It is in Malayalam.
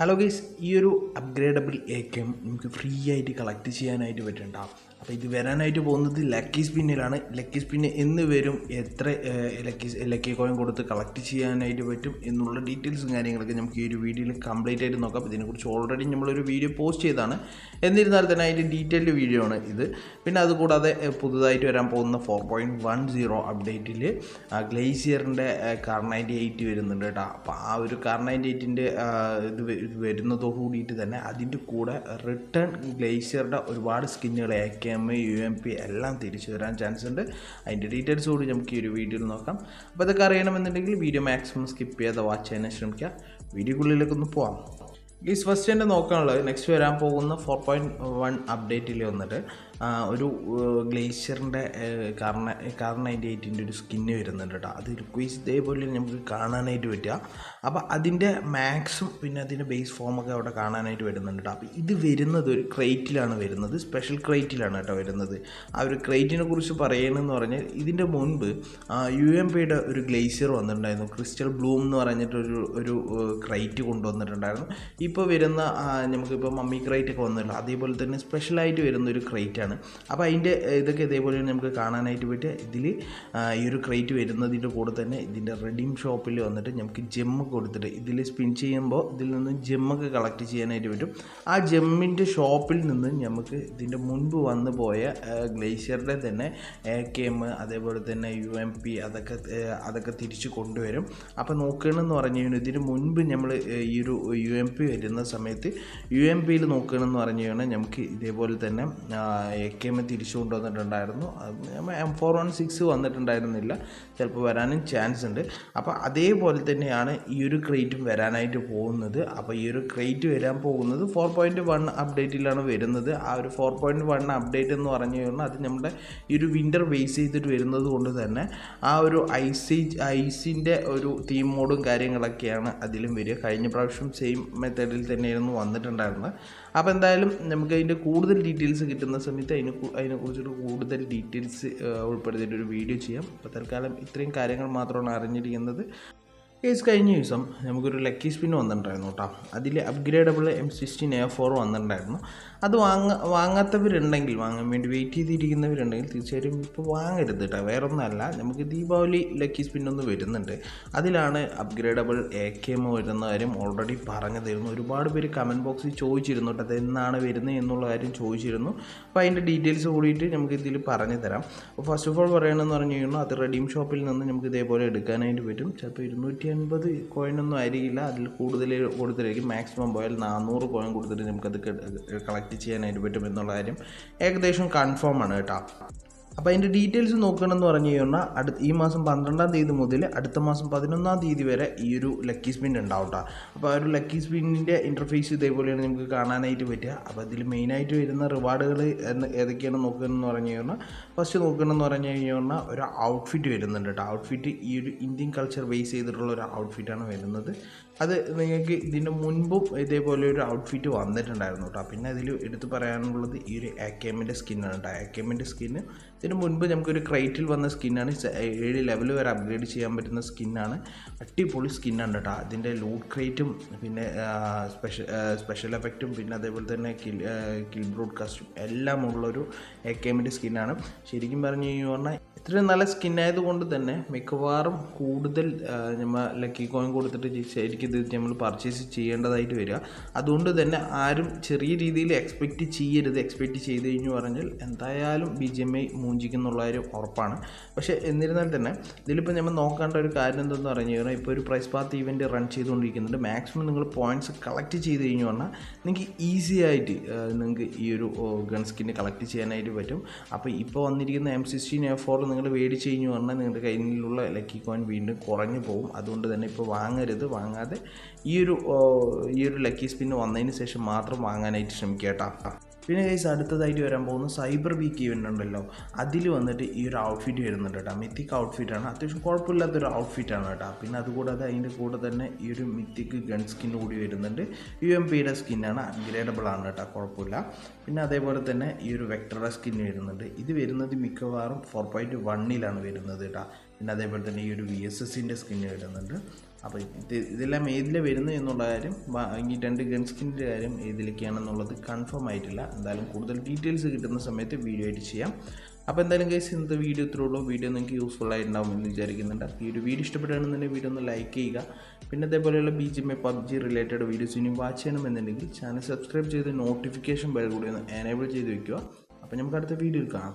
ഹലോ ഗൈസ് ഈ ഒരു അപ്ഗ്രേഡബിൾ എ കെ എം നമുക്ക് ഫ്രീ ആയിട്ട് കളക്ട് ചെയ്യാനായിട്ട് പറ്റുന്നുണ്ടാവും അപ്പോൾ ഇത് വരാനായിട്ട് പോകുന്നത് ലക്കി സ്പിന്നിലാണ് ലക്കി സ്പിന്ന് എന്ന് വരും എത്ര ലക്കി ലക്കി കോയിൻ കൊടുത്ത് കളക്ട് ചെയ്യാനായിട്ട് പറ്റും എന്നുള്ള ഡീറ്റെയിൽസും കാര്യങ്ങളൊക്കെ നമുക്ക് ഈ ഒരു വീഡിയോയിൽ കംപ്ലീറ്റ് ആയിട്ട് നോക്കാം. ഇതിനെക്കുറിച്ച് ഓൾറെഡി നമ്മളൊരു വീഡിയോ പോസ്റ്റ് ചെയ്താണ് എന്നിരുന്നാൽ തന്നെ അതിന്റെ ഡീറ്റെയിൽഡ് വീഡിയോ ആണ് ഇത്. പിന്നെ അതുകൂടാതെ പുതുതായിട്ട് വരാൻ പോകുന്ന ഫോർ പോയിന്റ് വൺ സീറോ അപ്ഡേറ്റിൽ ഗ്ലേസിയറിന്റെ കാർ നയന്റി എയ്റ്റ് വരുന്നുണ്ട് കേട്ടോ. അപ്പോൾ ആ ഒരു കാർ നയന്റി എയ്റ്റിന്റെ ഇത് വരുന്നതോ കൂടിയിട്ട് തന്നെ അതിന്റെ കൂടെ റിട്ടേൺ ഗ്ലേസിയറുടെ ഒരുപാട് സ്കിന്നുകൾ K M U M P എല്ലാം തിരിച്ചു വരാൻ ചാൻസ് ഉണ്ട്. അതിന്റെ ഡീറ്റെയിൽസ് കൂടി നമുക്ക് ഈ ഒരു വീഡിയോയിൽ നോക്കാം. അപ്പോൾ ഇതൊക്കെ അറിയണമെന്നുണ്ടെങ്കിൽ വീഡിയോ മാക്സിമം സ്കിപ്പ് ചെയ്യാതെ വാച്ച് ചെയ്യാൻ ശ്രമിക്കുക. വീഡിയോക്കുള്ളിലേക്ക് ഒന്ന് പോവാം. ഈ ഫസ്റ്റ് തന്നെ നോക്കാനുള്ളത് നെക്സ്റ്റ് വരാൻ പോകുന്ന ഫോർ പോയിന്റ് വൺ അപ്ഡേറ്റിൽ വന്നിട്ട് ഒരു ഗ്ലേഷ്യറിന്റെ കാർണ കാർണ നയന്റി എയ്റ്റിന്റെ ഒരു സ്കിന്ന് വരുന്നുണ്ട് കേട്ടോ. അത് റിക്വീസ് ഇതേപോലെ നമുക്ക് കാണാനായിട്ട് പറ്റുക. അപ്പോൾ അതിന്റെ മാക്സും പിന്നെ അതിന്റെ ബേസ് ഫോമൊക്കെ അവിടെ കാണാനായിട്ട് വരുന്നുണ്ട് കേട്ടോ. അപ്പോൾ ഇത് വരുന്നത് ഒരു ക്രേറ്റിലാണ് വരുന്നത്. സ്പെഷ്യൽ ക്രേറ്റിലാണ് കേട്ടോ വരുന്നത്. ആ ഒരു ക്രേറ്റിനെ കുറിച്ച് പറയണമെന്ന് പറഞ്ഞാൽ ഇതിന്റെ മുൻപ് യു എം പിയുടെ ഒരു ഗ്ലേഷ്യർ വന്നിട്ടുണ്ടായിരുന്നു. ക്രിസ്റ്റൽ ബ്ലൂം എന്ന് പറഞ്ഞിട്ടൊരു ഒരു ക്രൈറ്റ് കൊണ്ടുവന്നിട്ടുണ്ടായിരുന്നു. ഇപ്പോൾ വരുന്ന നമുക്കിപ്പോൾ മമ്മി ക്രൈറ്റ് ഒക്കെ വന്നല്ലോ. അതേപോലെ തന്നെ സ്പെഷ്യലായിട്ട് വരുന്ന ഒരു ക്രൈറ്റ് ആണ്. അപ്പോൾ അതിന്റെ ഇതൊക്കെ ഇതേപോലെ നമുക്ക് കാണാനായിട്ട് പറ്റുക. ഇതിൽ ഈ ഒരു ക്രേറ്റ് വരുന്നതിന്റെ കൂടെ തന്നെ ഇതിന്റെ റെഡിം ഷോപ്പിൽ വന്നിട്ട് നമുക്ക് ജെമ്മ് കൊടുത്തിട്ട് ഇതിൽ സ്പിൻ ചെയ്യുമ്പോൾ ഇതിൽ നിന്ന് ജെമ്മൊക്കെ കളക്ട് ചെയ്യാനായിട്ട് പറ്റും. ആ ജെമ്മിന്റെ ഷോപ്പിൽ നിന്ന് നമുക്ക് ഇതിന്റെ മുൻപ് വന്നു പോയ ഗ്ലേഷ്യറുടെ തന്നെ എ കെ എം അതേപോലെ തന്നെ യു എം പി അതൊക്കെ അതൊക്കെ തിരിച്ച് കൊണ്ടുവരും. അപ്പോൾ നോക്കുകയാണെന്ന് പറഞ്ഞു കഴിഞ്ഞാൽ ഇതിന് മുൻപ് നമ്മൾ ഈ ഒരു യു എം പി വരുന്ന സമയത്ത് യു എം പിയിൽ നോക്കുകയാണെന്ന് പറഞ്ഞു കഴിഞ്ഞാൽ നമുക്ക് ഇതേപോലെ തന്നെ എ കെ എം തിരിച്ചു കൊണ്ടുവന്നിട്ടുണ്ടായിരുന്നു എം ഫോർ വൺ സിക്സ് വന്നിട്ടുണ്ടായിരുന്നില്ല. ചിലപ്പോൾ വരാനും ചാൻസ് ഉണ്ട്. അപ്പോൾ അതേപോലെ തന്നെയാണ് ഈ ഒരു ക്രേറ്റും വരാനായിട്ട് പോകുന്നത്. അപ്പോൾ ഈ ഒരു ക്രേറ്റ് വരാൻ പോകുന്നത് ഫോർ പോയിന്റ് വൺ അപ്ഡേറ്റിലാണ് വരുന്നത്. ആ ഒരു ഫോർ പോയിന്റ് വൺ അപ്ഡേറ്റ് എന്ന് പറഞ്ഞു കഴിഞ്ഞാൽ അത് നമ്മുടെ ഈ ഒരു വിന്റർ ബേസ് ചെയ്തിട്ട് വരുന്നത് കൊണ്ട് തന്നെ ആ ഒരു ഐസി ഐസിന്റെ ഒരു തീം മോഡും കാര്യങ്ങളൊക്കെയാണ് അതിലും വരിക. കഴിഞ്ഞ പ്രാവശ്യം സെയിം മെത്തേഡിൽ തന്നെയായിരുന്നു വന്നിട്ടുണ്ടായിരുന്നത്. അപ്പോൾ എന്തായാലും നമുക്ക് അതിന്റെ കൂടുതൽ ഡീറ്റെയിൽസ് കിട്ടുന്ന സമയത്ത് അതിനെ അതിനെക്കുറിച്ചൊരു കൂടുതൽ ഡീറ്റെയിൽസ് ഉൾപ്പെടുത്തിയിട്ട് ഒരു വീഡിയോ ചെയ്യാം. അപ്പോൾ തൽക്കാലം ഇത്രയും കാര്യങ്ങൾ മാത്രമാണ് അറിഞ്ഞിരിക്കുന്നത്. കേസ് കഴിഞ്ഞ ദിവസം നമുക്കൊരു ലക്കി സ്പിൻ വന്നിട്ടുണ്ടായിരുന്നു കേട്ടോ. അതിൽ upgradable M sixteen A four വന്നിട്ടുണ്ടായിരുന്നു. അത് വാങ്ങ വാങ്ങാത്തവരുണ്ടെങ്കിൽ വാങ്ങാൻ വേണ്ടി വെയിറ്റ് ചെയ്തിരിക്കുന്നവരുണ്ടെങ്കിൽ തീർച്ചയായിട്ടും ഇപ്പോൾ വാങ്ങരുത് കേട്ടോ. വേറെ ഒന്നല്ല നമുക്ക് ദീപാവലി ലക്കി സ്പിൻ ഒന്ന് വരുന്നുണ്ട്. അതിലാണ് അപ്ഗ്രേഡബിൾ എ കെ എം വരുന്ന കാര്യം ഓൾറെഡി പറഞ്ഞു തരുന്നു. ഒരുപാട് പേര് കമന്റ് ബോക്സിൽ ചോദിച്ചിരുന്നു കേട്ടോ അത് എന്നാണ് വരുന്നത് എന്നുള്ള കാര്യം ചോദിച്ചിരുന്നു. അപ്പോൾ അതിന്റെ ഡീറ്റെയിൽസ് കൂടിയിട്ട് നമുക്ക് ഇതിൽ പറഞ്ഞു തരാം. അപ്പോൾ ഫസ്റ്റ് ഓഫ് ഓൾ പറയണമെന്ന് പറഞ്ഞു കഴിഞ്ഞാൽ അത് റെഡീം ഷോപ്പിൽ നിന്ന് നമുക്ക് ഇതേപോലെ എടുക്കാനായിട്ട് പറ്റും. ചിലപ്പോൾ ഇരുന്നൂറ്റി അൻപത് കോയിനൊന്നും ആയിരിക്കില്ല അതിൽ കൂടുതൽ കൊടുത്തിട്ടായിരിക്കും മാക്സിമം പോയാൽ നാനൂറ് കോയിൻ കൊടുത്തിട്ട് നമുക്കത് കളക്ട് ചെയ്യാനായിട്ട് പറ്റും എന്നുള്ള കാര്യം ഏകദേശം കൺഫേം ആണ് കേട്ടോ. അപ്പോൾ അതിന്റെ ഡീറ്റെയിൽസ് നോക്കണമെന്ന് പറഞ്ഞു കഴിഞ്ഞാൽ അടുത്ത ഈ മാസം പന്ത്രണ്ടാം തീയതി മുതൽ അടുത്ത മാസം പതിനൊന്നാം തീയതി വരെ ഈ ഒരു ലക്കി സ്പിൻ ഉണ്ടാവും കേട്ടോ അപ്പോൾ ആ ഒരു ലക്കി സ്പിന്നിന്റെ ഇന്റർഫേസ് ഇതേപോലെയാണ് നമുക്ക് കാണാനായിട്ട് പറ്റുക. അപ്പോൾ ഇതിൽ മെയിനായിട്ട് വരുന്ന റിവാർഡുകൾ ഏതൊക്കെയാണ് നോക്കുന്നതെന്ന് പറഞ്ഞു കഴിഞ്ഞാൽ ഫസ്റ്റ് നോക്കണമെന്ന് പറഞ്ഞു കഴിഞ്ഞാൽ ഒരു ഔട്ട്ഫിറ്റ് വരുന്നുണ്ട് കേട്ടോ ഔട്ട്ഫിറ്റ് ഈ ഒരു ഇന്ത്യൻ കൾച്ചർ ബേസ് ചെയ്തിട്ടുള്ള ഒരു ഔട്ട്ഫിറ്റാണ് വരുന്നത്. അത് നിങ്ങൾക്ക് ഇതിന്റെ മുൻപും ഇതേപോലെ ഒരു ഔട്ട്ഫിറ്റ് വന്നിട്ടുണ്ടായിരുന്നു കേട്ടോ പിന്നെ അതിൽ എടുത്തു പറയാനുള്ളത് ഈ ഒരു എമ്മിന്റെ സ്കിന്നാണ് കേട്ടോ എമ്മിന്റെ സ്കിന്ന് ഇതിന് മുൻപ് നമുക്കൊരു ക്രൈറ്റിൽ വന്ന സ്കിന്നാണ് ഏഴ് ലെവൽ വരെ അപ്ഗ്രേഡ് ചെയ്യാൻ പറ്റുന്ന സ്കിന്നാണ് അടിപൊളി സ്കിന്നാണ് കേട്ടോ അതിന്റെ ലൂട്ട് ക്രേറ്റും പിന്നെ സ്പെഷ്യൽ സ്പെഷ്യൽ എഫക്റ്റും പിന്നെ അതേപോലെ തന്നെ കിൽ കിൽ ബ്രോഡ്കാസ്റ്റും എല്ലാം ഉള്ളൊരു എമ്മിന്റെ സ്കിന്നാണ് ശരിക്കും പറഞ്ഞു കഴിഞ്ഞാൽ ഇത്രയും നല്ല സ്കിൻ ആയതുകൊണ്ട് തന്നെ മിക്കവാറും കൂടുതൽ നമ്മൾ ലക്കി കോയിൻ കൊടുത്തിട്ട് ശരിക്കും ഇത് നമ്മൾ പർച്ചേസ് ചെയ്യേണ്ടതായിട്ട് വരിക. അതുകൊണ്ട് തന്നെ ആരും ചെറിയ രീതിയിൽ എക്സ്പെക്റ്റ് ചെയ്യരുത്. എക്സ്പെക്റ്റ് ചെയ്ത് കഴിഞ്ഞു പറഞ്ഞാൽ എന്തായാലും ബി ജി എം ഐ മൂഞ്ചിക്കുന്നുള്ള കാര്യം ഉറപ്പാണ്. പക്ഷേ എന്നിരുന്നാൽ തന്നെ ഇതിലിപ്പോൾ നമ്മൾ നോക്കേണ്ട ഒരു കാര്യം എന്തെന്ന് പറഞ്ഞു കഴിഞ്ഞാൽ ഇപ്പോൾ ഒരു പ്രൈസ് പാത്ത് ഇവന്റ് റൺ ചെയ്തുകൊണ്ടിരിക്കുന്നുണ്ട്. മാക്സിമം നിങ്ങൾ പോയിന്റ്സ് കളക്ട് ചെയ്ത് കഴിഞ്ഞു പറഞ്ഞാൽ നിങ്ങൾക്ക് ഈസി ആയിട്ട് നിങ്ങൾക്ക് ഈ ഒരു ഗൺ സ്കിന് കളക്ട് ചെയ്യാനായിട്ട് പറ്റും. അപ്പോൾ ഇപ്പോൾ വന്നിരിക്കുന്ന എം സിക്സ്റ്റീൻ എ ഫോർ നിങ്ങൾ മേടിച്ച് കഴിഞ്ഞു പറഞ്ഞാൽ നിങ്ങളുടെ കയ്യിലുള്ള ലക്കി കോയിൻ വീണ്ടും കുറഞ്ഞു പോകും. അതുകൊണ്ട് തന്നെ ഇപ്പോൾ വാങ്ങരുത്. വാങ്ങാതെ ഈ ഒരു ഈ ഒരു ലക്കി സ്പിന്ന് വന്നതിന് ശേഷം മാത്രം വാങ്ങാനായിട്ട് ശ്രമിക്കുക കേട്ടോ. പിന്നെ ഗൈസ് അടുത്തതായിട്ട് വരാൻ പോകുന്ന സൈബർ വീക്ക് ഇവന്റ് ഉണ്ടല്ലോ. അതിൽ വന്നിട്ട് ഈ ഒരു ഔട്ട്ഫിറ്റ് വരുന്നുണ്ട് കേട്ടോ. മിത്തിക് ഔട്ട്ഫിറ്റാണ് അത്യാവശ്യം കുഴപ്പമില്ലാത്തൊരു ഔട്ട്ഫിറ്റാണ് കേട്ടോ. പിന്നെ അതുകൂടാതെ അതിന്റെ കൂടെ തന്നെ ഈ ഒരു മിത്തിക്ക് ഗൺ സ്കിൻ കൂടി വരുന്നുണ്ട്. യു എം പിയുടെ സ്കിന്നാണ് അൺഗ്രേഡബിൾ ആണ് കേട്ടോ. കുഴപ്പമില്ല. പിന്നെ അതേപോലെ തന്നെ ഈ ഒരു വെക്ടറ സ്കിൻ വരുന്നുണ്ട്. ഇത് വരുന്നത് മിക്കവാറും ഫോർ പോയിന്റ് വണ്ണിലാണ് വരുന്നത് കേട്ടോ. പിന്നെ അതേപോലെ തന്നെ ഈ ഒരു വി എസ് എസിന്റെ സ്കിന്ന് വരുന്നുണ്ട് അപ്പോൾ ഇത് ഇതെല്ലാം ഏതിലെ വരുന്നു എന്നുള്ള കാര്യം ഈ രണ്ട് ഗൺ സ്കിന്നിന്റെ കാര്യം ഏതിലേക്കാണെന്നുള്ളത് കൺഫേം ആയിട്ടില്ല. എന്തായാലും കൂടുതൽ ഡീറ്റെയിൽസ് കിട്ടുന്ന സമയത്ത് വീഡിയോ ആയിട്ട് ചെയ്യാം. അപ്പോൾ എന്തായാലും കേസ് ഇന്നത്തെ വീഡിയോ ഇത്രയുള്ളൂ വീഡിയോ നിങ്ങൾക്ക് യൂസ്ഫുൾ ആയിട്ടുണ്ടാവും എന്ന് വിചാരിക്കുന്നുണ്ട്. ഈ ഒരു വീഡിയോ ഇഷ്ടപ്പെടുകയാണെന്നുണ്ടെങ്കിൽ വീഡിയോ ഒന്ന് ലൈക്ക് ചെയ്യുക. പിന്നെ അതേപോലെയുള്ള B G M A PUBG related videos ഇനി വാച്ച് ചെയ്യണമെന്നുണ്ടെങ്കിൽ ചാനൽ സബ്സ്ക്രൈബ് ചെയ്ത് നോട്ടിഫിക്കേഷൻ ബെൽ കൂടി ഒന്ന് എനേബിൾ ചെയ്ത് വെക്കുക. അപ്പോൾ നമുക്ക് അടുത്ത വീഡിയോയിൽ കാണാം.